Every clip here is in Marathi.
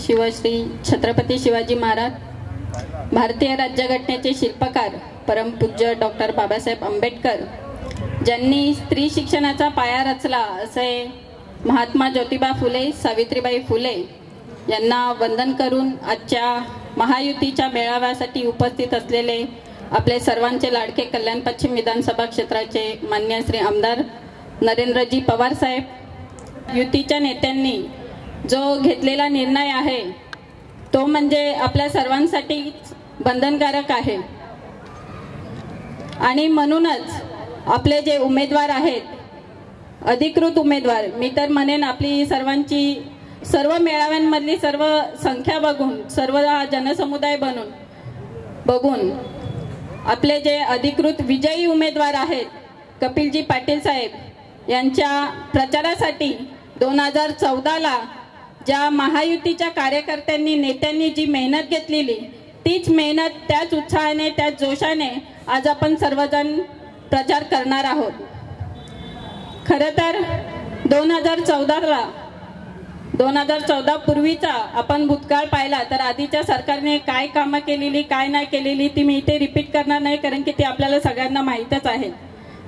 शिवश्री छत्रपती शिवाजी महाराज भारतीय राज्यघटनेचे शिल्पकार परमपूज्य डॉक्टर बाबासाहेब आंबेडकर ज्यांनी स्त्री शिक्षणाचा पाया रचला असे महात्मा ज्योतिबा फुले सावित्रीबाई फुले यांना वंदन करून आजच्या महायुतीच्या मेळाव्यासाठी उपस्थित असलेले आपले सर्वांचे लाडके कल्याण पश्चिम विधानसभा क्षेत्राचे मान्य श्री आमदार नरेंद्रजी पवार साहेब युतीच्या नेत्यांनी जो घेतलेला निर्णय आहे तो म्हणजे आपल्या सर्वांसाठी बंधनकारक आहे. आणि म्हणूनच आपले जे उमेदवार आहेत अधिकृत उमेदवार मी तर म्हणेन आपली सर्वांची सर्व मेळाव्यांमधली सर्व संख्या बघून सर्व हा जनसमुदाय बनून बघून आपले जे अधिकृत विजयी उमेदवार आहेत कपिलजी पाटील साहेब यांच्या प्रचारासाठी दोन हजार चौदाला ज्या महायुतीच्या कार्यकर्त्यांनी नेत्यांनी जी मेहनत घेतलेली तीच मेहनत त्याच उत्साहाने त्याच जोशाने आज आपण सर्वजण प्रचार करणार आहोत. खरं तर दोन हजार चौदाला दोन हजार चौदा पूर्वीचा आपण भूतकाळ पाहिला तर आधीच्या सरकारने काय कामं केलेली काय नाही केलेली ती मी इथे रिपीट करणार नाही कारण की ती आपल्याला सगळ्यांना माहीतच आहे.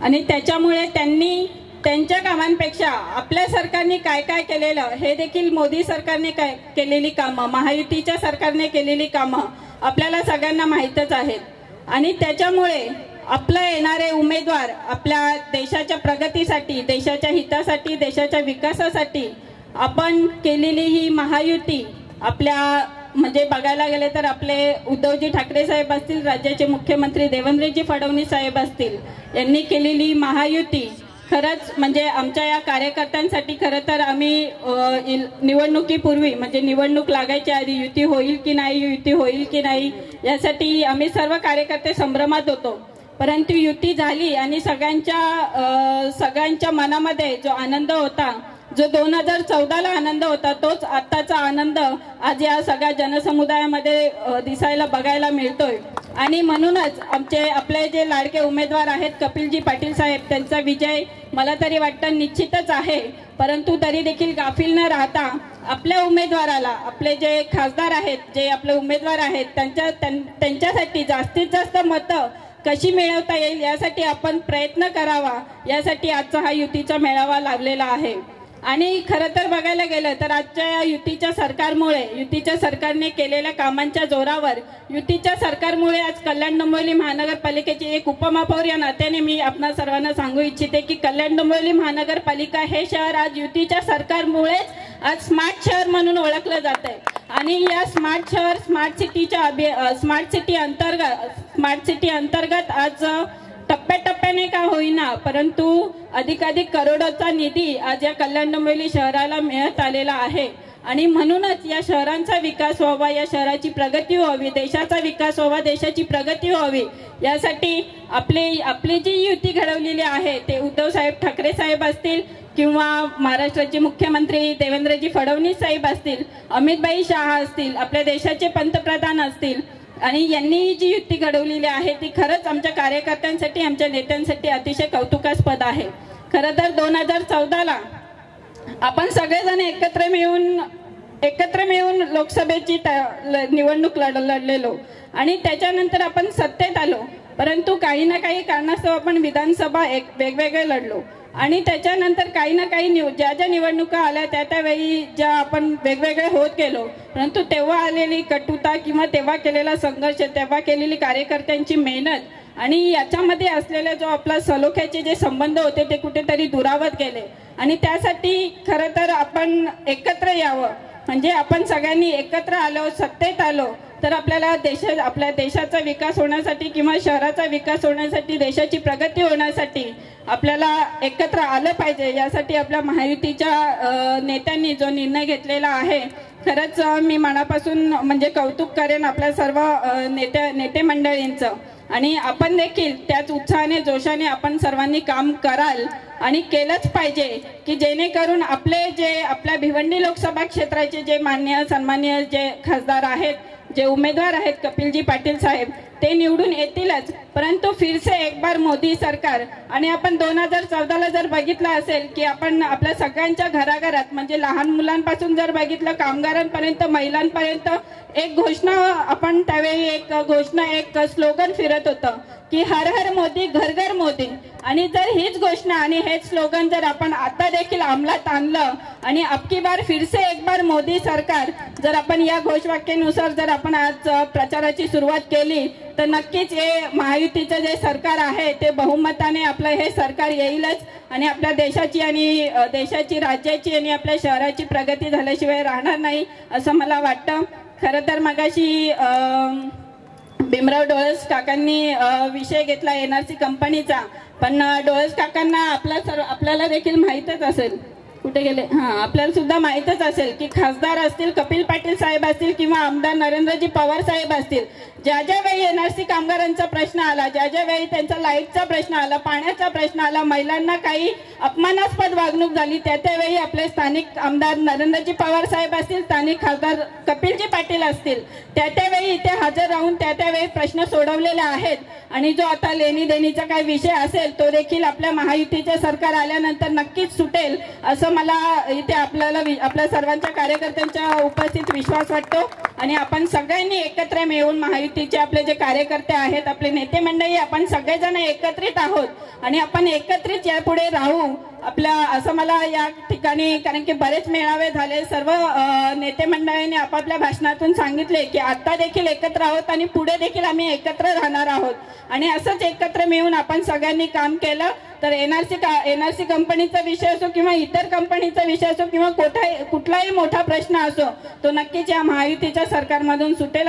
आणि त्याच्यामुळे त्यांनी त्यांच्या कामांपेक्षा आपल्या सरकारने काय काय केलेलं हे देखील मोदी सरकारने काय केलेली कामं महायुतीच्या सरकारने केलेली कामं आपल्याला सगळ्यांना माहीतच आहेत. आणि त्याच्यामुळे आपलं येणारे उमेदवार आपल्या देशाच्या प्रगतीसाठी देशाच्या हितासाठी देशाच्या विकासासाठी आपण केलेली ही महायुती आपल्या म्हणजे बघायला गेले तर आपले उद्धवजी ठाकरे साहेब असतील राज्याचे मुख्यमंत्री देवेंद्रजी फडणवीस साहेब असतील यांनी केलेली महायुती खरंच म्हणजे आमच्या या कार्यकर्त्यांसाठी खरं तर आम्ही निवडणुकीपूर्वी म्हणजे निवडणूक लागायच्या आधी युती होईल की नाही युती होईल की नाही यासाठी आम्ही सर्व कार्यकर्ते संभ्रमात होतो. परंतु युती झाली आणि सगळ्यांच्या सगळ्यांच्या मनामध्ये जो आनंद होता जो दोन हजार चौदाला आनंद होता तोच आत्ताचा आनंद आज या सगळ्या जनसमुदायामध्ये दिसायला बघायला मिळतोय. आणि म्हणूनच आमचे आपले जे लाडके उमेदवार आहेत कपिलजी पाटील साहेब त्यांचा विजय मला तरी वाटतं निश्चितच आहे. परंतु तरी देखील गाफील न राहता आपल्या उमेदवाराला आपले जे खासदार आहेत जे आपले उमेदवार आहेत त्यांच्या त्यांच्यासाठी जास्तीत जास्त मतं कशी मिळवता येईल यासाठी आपण प्रयत्न करावा. यासाठी आजचा हा युतीचा मेळावा लावलेला आहे. आणि खरं तर बघायला गेलं तर आजच्या या युतीच्या सरकारमुळे युतीच्या सरकारने केलेल्या कामांच्या जोरावर युतीच्या सरकारमुळे आज कल्याण डोंबिवली महानगरपालिकेची एक उपमहापौर या नात्याने मी आपणा सर्वांना सांगू इच्छिते की कल्याण डोंबिवली महानगरपालिका हे शहर आज युतीच्या सरकारमुळेच आज स्मार्ट शहर म्हणून ओळखलं जात आहे आणि या स्मार्ट शहर स्मार्ट सिटीच्या स्मार्ट सिटी अंतर्गत स्मार्ट सिटी अंतर्गत आज टप्प्याटप्प्याने का होईना परंतु अधिकाधिक करोडोचा निधी आज या कल्याण डोंबिवली शहराला मिळत आलेला आहे. आणि म्हणूनच या शहरांचा विकास व्हावा या शहराची प्रगती व्हावी देशाचा विकास व्हावा देशाची प्रगती व्हावी यासाठी आपले आपली जी युती घडवलेली आहे ते उद्धव साहेब ठाकरे साहेब असतील किंवा महाराष्ट्राचे मुख्यमंत्री देवेंद्रजी फडणवीस साहेब असतील अमितभाई शहा असतील आपल्या देशाचे पंतप्रधान असतील आणि यांनी जी युती घडवलेली आहे ती खरंच आमच्या कार्यकर्त्यांसाठी आमच्या नेत्यांसाठी अतिशय कौतुकास्पद आहे. खरं तर दोन हजार चौदाला आपण सगळेजण एकत्र मिळून एकत्र मिळून लोकसभेची निवडणूक लढ लढलेलो. आणि त्याच्यानंतर आपण सत्तेत आलो. परंतु काही ना काही कारणास्तव आपण विधानसभा एक वेगवेगळे लढलो. आणि त्याच्यानंतर काही ना काही निव ज्या ज्या निवडणुका आल्या त्या त्यावेळी ज्या आपण वेगवेगळे होत गेलो परंतु तेव्हा आलेली कटुता किंवा तेव्हा केलेला संघर्ष तेव्हा केलेली कार्यकर्त्यांची मेहनत आणि याच्यामध्ये असलेले जो आपला सलोख्याचे जे संबंध होते ते कुठेतरी दुरावत गेले. आणि त्यासाठी खरं तर आपण एकत्र यावं. म्हणजे आपण सगळ्यांनी एकत्र आलो सत्तेत आलो तर आपल्याला देश आपल्या देशाचा विकास होण्यासाठी किंवा शहराचा विकास होण्यासाठी देशाची प्रगती होण्यासाठी आपल्याला एकत्र आलं पाहिजे. यासाठी आपल्या महायुतीच्या नेत्यांनी जो निर्णय घेतलेला आहे खरंच मी मनापासून म्हणजे कौतुक करेन आपल्या सर्व नेत्या नेते मंडळींचं. आणि आपण देखील त्याच उत्साहाने जोशाने आपण सर्वांनी काम कराल आणि केलंच पाहिजे की जेणेकरून आपले जे आपल्या भिवंडी लोकसभा क्षेत्राचे जे मान्य सन्मान्य जे खासदार आहेत जे उमेदवार आहेत कपिलजी पाटील साहेब ते निवडून येतीलच. परंतु फिरसे एक बार मोदी सरकार. आणि आपण दोन हजार चौदाला जर बघितलं असेल की आपण आपल्या सगळ्यांच्या घराघरात म्हणजे लहान मुलांपासून जर बघितलं कामगारांपर्यंत महिलांपर्यंत एक घोषणा आपण त्यावेळी एक घोषणा एक स्लोगन फिरत होतं की हर हर मोदी घर घर मोदी. आणि जर हीच घोषणा आणि हेच स्लोगन जर आपण आता देखील अंमलात आणलं आणि अबकी बार फिरसे एक बार मोदी सरकार जर आपण या घोषवाक्यानुसार जर आपण आज प्रचाराची सुरुवात केली तर नक्कीच हे महायुतीचं जे सरकार आहे ते बहुमताने आपलं हे सरकार येईलच आणि आपल्या देशाची आणि देशाची राज्याची आणि आपल्या शहराची प्रगती झाल्याशिवाय राहणार नाही असं मला वाटतं. खरं तर मगाशी भीमराव डोळस काकांनी विषय घेतला एन आर सी कंपनीचा. पण डोळस काकांना आपला सर्व आपल्याला देखील माहीतच असेल. कुठे गेले? हा आपल्याला सुद्धा माहीतच असेल की खासदार असतील कपिल पाटील साहेब असतील किंवा आमदार नरेंद्रजी पवार साहेब असतील ज्या ज्या वेळी एनआरसी कामगारांचा प्रश्न आला ज्या ज्या वेळी त्यांचा लाईटचा प्रश्न आला पाण्याचा प्रश्न आला महिलांना काही अपमानास्पद वागणूक झाली त्या त्यावेळी आपले स्थानिक आमदार नरेंद्रजी पवार साहेब असतील स्थानिक खासदार कपिलजी पाटील असतील त्या त्यावेळी इथे हजर राहून त्या त्यावेळी प्रश्न सोडवलेले आहेत. आणि जो आता लेणी देणीचा काही विषय असेल तो देखील आपल्या महायुतीचे सरकार आल्यानंतर नक्कीच सुटेल असं मला इथे आपल्याला वि- आपल्या सर्वांच्या कार्यकर्त्यांच्या उपस्थित विश्वास वाटतो. आणि आपण सगळ्यांनी एकत्र मिळून महायुतीचे आपले जे कार्यकर्ते आहेत आपले नेते मंडळी आपण सगळेजण एकत्रित आहोत. आणि आपण एकत्रित यापुढे राहू. आपल्या असं मला या ठिकाणी कारण की बरेच मेळावे झाले. सर्व नेते मंडळीने आपापल्या भाषणातून सांगितले की आता देखील एकत्र आहोत आणि पुढे देखील आम्ही एकत्र राहणार आहोत. आणि असंच एकत्र मिळून आपण सगळ्यांनी काम केलं. तर एनआरसी एनआरसी कंपनीचा विषय असो किंवा इतर कंपनीचा विषय असो किंवा कोठा कुठलाही मोठा प्रश्न असो तो नक्कीच या महायुतीच्या सरकारमधून सुटेल.